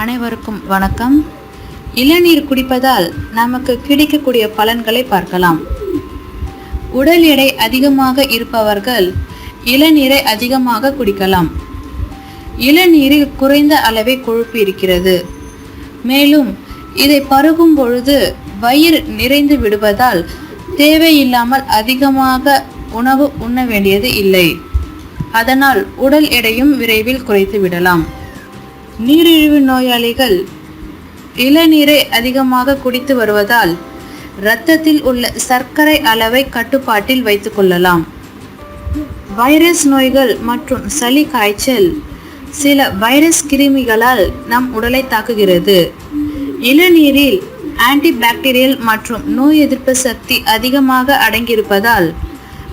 அனைவருக்கும் வணக்கம். இளநீர் குடிப்பதால் நமக்கு கிடைக்கக்கூடிய பலன்களை பார்க்கலாம். உடல் எடை அதிகமாக இருப்பவர்கள் இளநீரை அதிகமாக குடிக்கலாம். இளநீரில் குறைந்த அளவே கொழுப்பு இருக்கிறது. மேலும் இதை பருகும் பொழுது வயிறு நிறைந்து விடுவதால் தேவையில்லாமல் அதிகமாக உணவு உண்ண வேண்டியது இல்லை. அதனால் உடல் எடையும் விரைவில் குறைத்து விடலாம். நீரிழிவு நோயாளிகள் இளநீரை அதிகமாக குடித்து வருவதால் இரத்தத்தில் உள்ள சர்க்கரை அளவை கட்டுப்பாட்டில் வைத்துக் கொள்ளலாம். வைரஸ் நோய்கள் மற்றும் சளி காய்ச்சல் சில வைரஸ் கிருமிகளால் நம் உடலை தாக்குகிறது. இளநீரில் ஆன்டிபாக்டீரியல் மற்றும் நோய் எதிர்ப்பு சக்தி அதிகமாக அடங்கியிருப்பதால்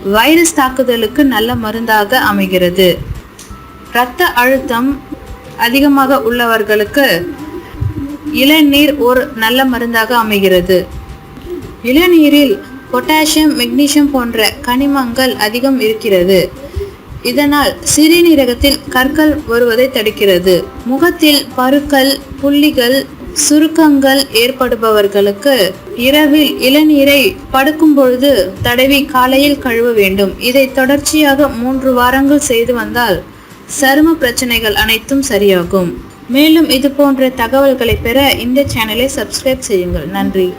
வைரஸ் தாக்குதலுக்கு நல்ல மருந்தாக அமைகிறது. இரத்த அழுத்தம் அதிகமாக உள்ளவர்களுக்கு இளநீர் ஒரு நல்ல மருந்தாக அமைகிறது. இளநீரில் பொட்டாசியம் மெக்னீசியம் போன்ற கனிமங்கள் அதிகம் இருக்கிறது. இதனால் சிறுநீரகத்தில் கற்கள் வருவதை தடுக்கிறது. முகத்தில் பருக்கள் புள்ளிகள் சுருக்கங்கள் ஏற்படுபவர்களுக்கு இரவில் இளநீரை படுக்கும் பொழுது தடவி காலையில் கழுவ வேண்டும். இதை தொடர்ச்சியாக மூன்று வாரங்கள் செய்து வந்தால் சரும பிரச்சனைகள் அனைத்தும் சரியாகும். மேலும் இது போன்ற தகவல்களை பெற இந்த சேனலை சப்ஸ்கிரைப் செய்யுங்கள். நன்றி.